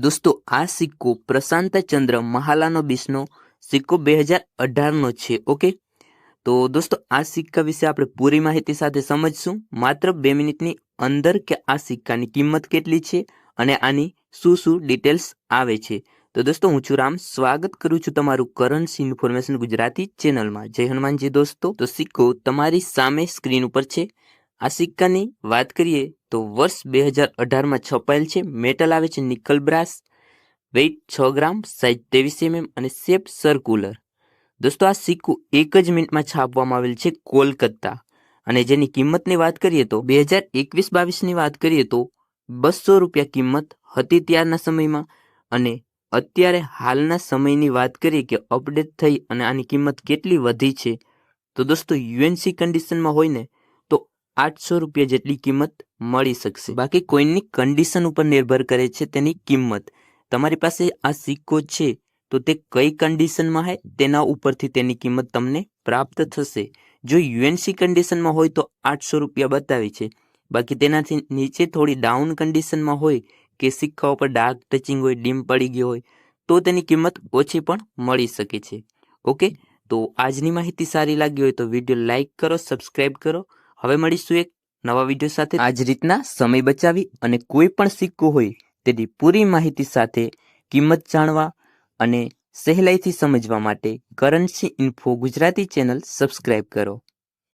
દોસ્તો, આ સિક્કો પ્રશાંત ચંદ્ર મહાલાનો બીસનો સિક્કો બે હજાર અઢારનો છે, ઓકે? તો દોસ્તો, આ સિક્કા વિશે આપણે પૂરી માહિતી સાથે સમજશું. માત્ર બે મિનિટની અંદર કે આ સિક્કાની કિંમત કેટલી છે અને આની શું શું ડિટેલ્સ આવે છે. તો દોસ્તો, હું છું રામ. સ્વાગત કરું છું તમારું કરન્સી ઇન્ફોર્મેશન ગુજરાતી ચેનલમાં. જય હનુમાનજી દોસ્તો. તો સિક્કો તમારી સામે સ્ક્રીન ઉપર છે. આ સિક્કાની વાત કરીએ તો વર્ષ બે હજાર અઢારમાં છપાયેલ છે. મેટલ આવે છે નિકલ બ્રાસ, વેઇટ છ ગ્રામ સાઇઝ ત્રેવીસ એમએમ અને શેપ સર્કુલર. દોસ્તો, આ સિક્કો એક જ મિનિટમાં છાપવામાં આવેલ છે કોલકાતા. અને જેની કિંમતની વાત કરીએ તો બે હજાર એકવીસ બાવીસની વાત કરીએ તો બસો રૂપિયા કિંમત હતી ત્યારના સમયમાં. અને અત્યારે હાલના સમયની વાત કરીએ કે અપડેટ થઈ અને આની કિંમત કેટલી વધી છે. તો દોસ્તો, યુએનસી કન્ડિશનમાં હોય ને આઠસો રૂપિયા જેટલી કિંમત મળી શકશે. બાકી કોઈની કન્ડિશન ઉપર નિર્ભર કરે છે તેની કિંમત. તમારી પાસે આ સિક્કો છે, તો તે કઈ કન્ડિશનમાં છે તેના ઉપરથી તેની કિંમત તમને પ્રાપ્ત થશે. જો યુએનસી કન્ડિશનમાં હોય તો આઠસો રૂપિયા બતાવે છે. બાકી તેનાથી નીચે થોડી ડાઉન કન્ડિશનમાં હોય કે સિક્કા ઉપર ડાર્ક ટચિંગ હોય ડીમ પડી ગયો હોય, તો તેની કિંમત ઓછી પણ મળી શકે છે. ઓકે? તો આજની માહિતી સારી લાગી હોય તો વીડિયો લાઇક કરો સબસ્ક્રાઈબ કરો. હવે મળીશું એક નવા વીડિયો સાથે. આ જ રીતના સમય બચાવી અને કોઈ પણ સિક્કો હોય તેની પૂરી માહિતી સાથે કિંમત જાણવા અને સહેલાઈથી સમજવા માટે currency info Gujarati channel subscribe કરો.